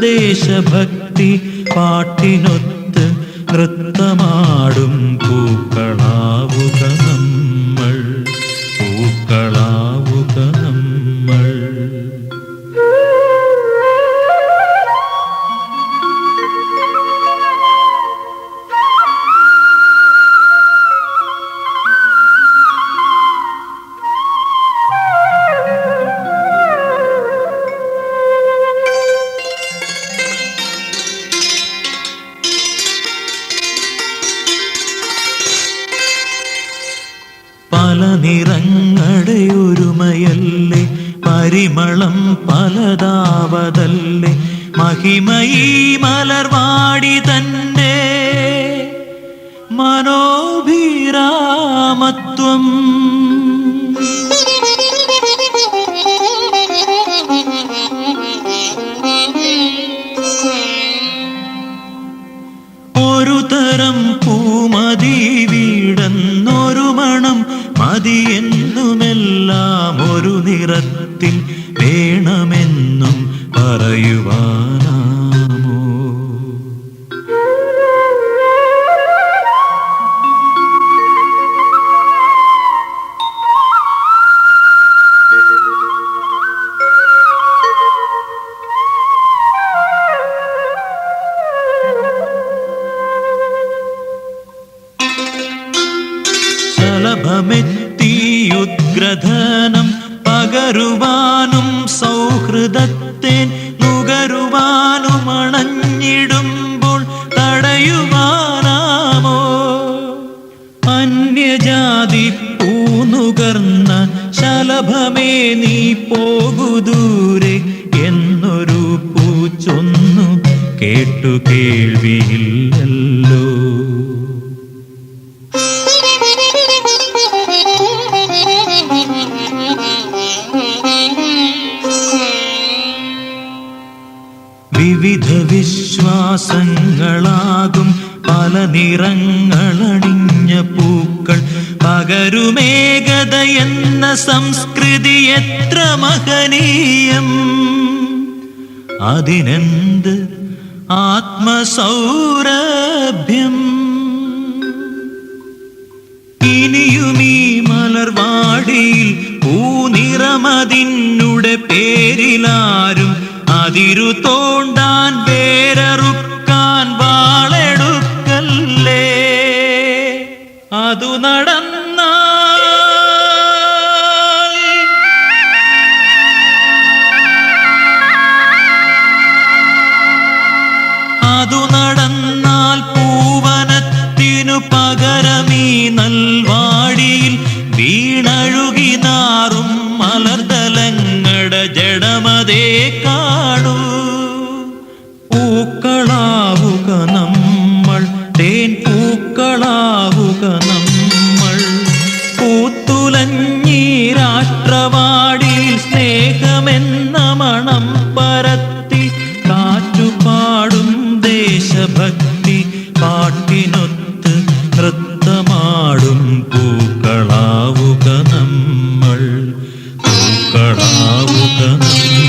ദേശഭക്തി പാട്ടിനൊത്ത് നൃത്തമാടും പൂക്കളാവുക ഒരുമയല്ലേ? പരിമളം പലതാവതല്ലേ? മഹിമയി മലർവാടി തന്റെ മനോഭിരാമത്വം മതിയെന്നുമെല്ലാം ഒരു നിറത്തിൽ വേണമെന്നും പറയുവാനാമോ? ശലഭമെത്തിയുദ്ഗ്രഥനം പകരുവാനും സൗഹൃദത്തെ നുകരുവാനും അണഞ്ഞിടുമ്പോൾ തടയുവാനാമോ? അന്യജാതി പൂനുകർന്ന ശലഭമേ നീ പോകുദൂരെ എന്നൊരു പൂച്ചൊന്നു കേട്ടു കേൾവിയില്ലല്ലോ വിവിധ വിശ്വാസങ്ങളാകും. പല നിറങ്ങളണിഞ്ഞ പൂക്കൾ. പകരുമേകത എന്ന സംസ്കൃതി എത്ര മഹനീയം. അതിനെന്ത് ആത്മസൗരഭ്യം. ഇനിയും ഈ മലർവാടിയിൽ പൂനിറമതിനുടെ പേരിലാരും അതിരു തോണ്ടാൻ വേരറുക്കാൻ വാളെടുക്കല്ലേ? അതു നടന്ന അതു നടന്നാൽ ദേശഭക്തി പാട്ടിനൊത്ത് നൃത്തമാടും പൂക്കളാവുക നമ്മൾ. പൂക്കളാവുക നമ്മൾ.